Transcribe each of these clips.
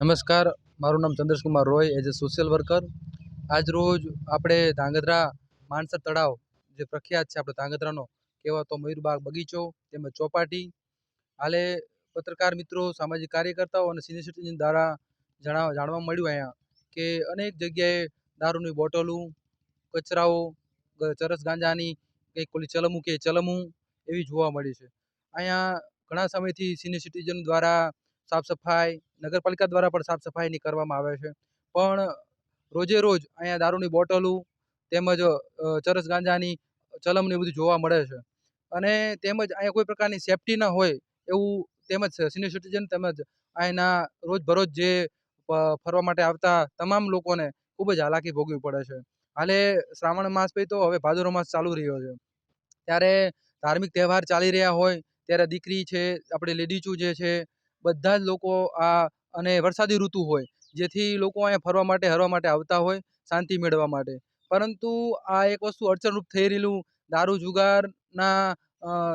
નમસ્કાર, મારું નામ Chandreshkumar Roy as a social worker આજ રોજ આપણે ધાંગધ્રા માનસર તળાવ જે પ્રખ્યાત છે આપણે ધાંગધ્રાનો, કહેવાતો મયુરબાગ બગીચો તેમજ ચોપાટી. હાલે પત્રકાર મિત્રો, સામાજિક કાર્યકર્તાઓ અને સિનિયર સિટીઝન દ્વારા જણાવ, જાણવા મળ્યું અહીંયા કે અનેક જગ્યાએ દારૂની બોટલો, કચરાઓ ચરસ ગાંજાની કંઈક ઓલી ચલમું કે ચલમું એવી જોવા મળી છે. અહીંયા ઘણા સમયથી સિનિયર સિટીઝન દ્વારા સાફ સફાઈ નગરપાલિકા દ્વારા પણ સાફ સફાઈની કરવામાં આવે છે. પણ રોજે રોજ અહીંયા દારૂની બોટલો તેમજ ચરસ ગાંજાની ચલમને બધું જોવા મળે છે. અને તેમજ અહીંયા કોઈ પ્રકારની સેફટી ન હોય એવું તેમજ સિનિયર સિટીઝન તેમજ અહીંના રોજબરોજ જે ફરવા માટે આવતા તમામ લોકોને ખૂબ જ હાલાકી ભોગવવી પડે છે. હાલે શ્રાવણ માસ પછી તો હવે ભાદરો માસ ચાલુ રહ્યો છે. ત્યારે ધાર્મિક તહેવાર ચાલી રહ્યા હોય, ત્યારે દીકરી છે, આપણે લેડીચું જે છે બધા જ લોકો આ અને વરસાદી ઋતુ હોય, જેથી લોકો અહીંયા ફરવા માટે, હરવા માટે આવતા હોય, શાંતિ મેળવવા માટે. પરંતુ આ એક વસ્તુ અડચણરૂપ થઈ રહેલું, દારૂ જુગારના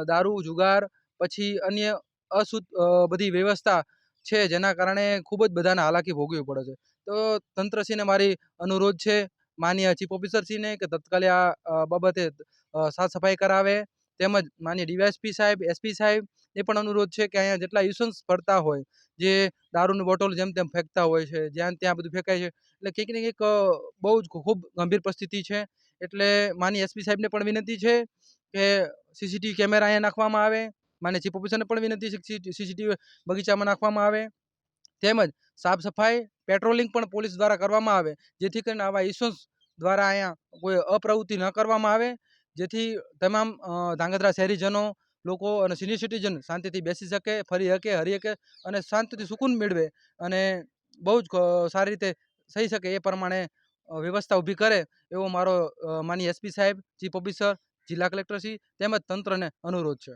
દારૂ જુગાર પછી અન્ય અશુદ્ધ બધી વ્યવસ્થા છે જેના કારણે ખૂબ જ બધાને હાલાકી ભોગવવી પડે છે. તો તંત્રશ્રીને મારી અનુરોધ છે, માન્ય ચીફ ઓફિસરશ્રીને કે તત્કાલે આ બાબતે સાફ સફાઈ કરાવે. તેમજ માન્ય ડીવાયએસપી સાહેબ, એસપી સાહેબ એ પણ અનુરોધ છે કે અહીંયા જેટલા ઇસન્સ ફરતા હોય, જે દારૂની બોટલ જેમ તેમ ફેંકતા હોય છે, જ્યાં ત્યાં બધું ફેંકાય છે, એટલે કંઈક ને કંઈક બહુ જ ખૂબ ગંભીર પરિસ્થિતિ છે. એટલે માની એસપી સાહેબને પણ વિનંતી છે કે સીસીટીવી કેમેરા અહીંયા નાખવામાં આવે, માન્ય ચીફ ઓફિસરને પણ વિનંતી છે સીસીટીવી બગીચામાં નાખવામાં આવે. તેમજ સાફ સફાઈ, પેટ્રોલિંગ પણ પોલીસ દ્વારા કરવામાં આવે, જેથી કરીને આવા ઇસ્યુઝ દ્વારા અહીંયા કોઈ અપ્રવૃત્તિ ન કરવામાં આવે. જેથી તમામ ધાંગધ્રા શહેરીજનો, લોકો અને સિનિયર સિટીઝન શાંતિથી બેસી શકે, ફરી શકે હરી શકે અને શાંતિથી સુકૂન મેળવે અને બહુ જ સારી રીતે થઈ શકે એ પ્રમાણે વ્યવસ્થા ઊભી કરે એવો મારો માની એસપી સાહેબ, ચીફ ઓફિસર, જિલ્લા કલેક્ટરશ્રી તેમજ તંત્રને અનુરોધ છે.